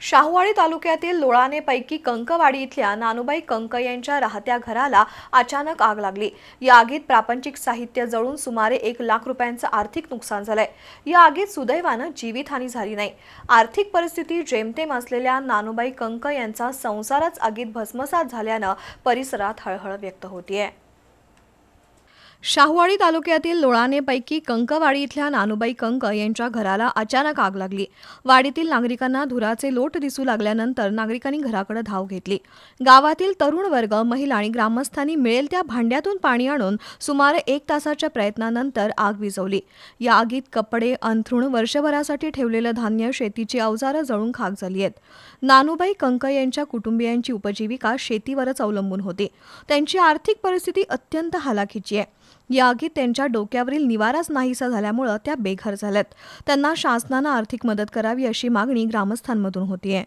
शाहूवाडी तालुक्यातील लोळानेपैकी कंकवाडी इथल्या नानुबाई कंक यांच्या राहत्या घराला अचानक आग लागली. या आगीत प्रापंचिक साहित्य जळून सुमारे एक लाख रुपयांचं आर्थिक नुकसान झालंय. या आगीत सुदैवानं जीवितहानी झाली नाही. आर्थिक परिस्थिती जेमतेम असलेल्या नानुबाई कंक यांचा संसारच आगीत भस्मसात झाल्यानं परिसरात हळहळ व्यक्त होतीये. शाहूवाडी तालुक्यातील लोळानेपैकी कंकवाडी इथल्या नानुबाई कंक यांच्या घराला अचानक आग लागली. वाडीतील नागरिकांना धुराचे लोट दिसू लागल्यानंतर नागरिकांनी घराकडे धाव घेतली. गावातील तरुण वर्ग महिला आणि ग्रामस्थांनी मिळेल त्या भांड्यातून पाणी आणून सुमारे एक तासाच्या प्रयत्नानंतर आग विझवली. या आगीत कपडे अंथरुण वर्षभरासाठी ठेवलेलं धान्य शेतीची अवजारं जळून खाक झाली आहेत. नानुबाई कंक यांच्या कुटुंबियांची उपजीविका शेतीवरच अवलंबून होती. त्यांची आर्थिक परिस्थिती अत्यंत हालाखीची आहे. या आगीत त्यांच्या डोक्यावरील निवाराच नाहीसा झाल्यामुळं त्या बेघर झाल्यात. त्यांना शासनानं आर्थिक मदत करावी अशी मागणी ग्रामस्थांमधून होतीये.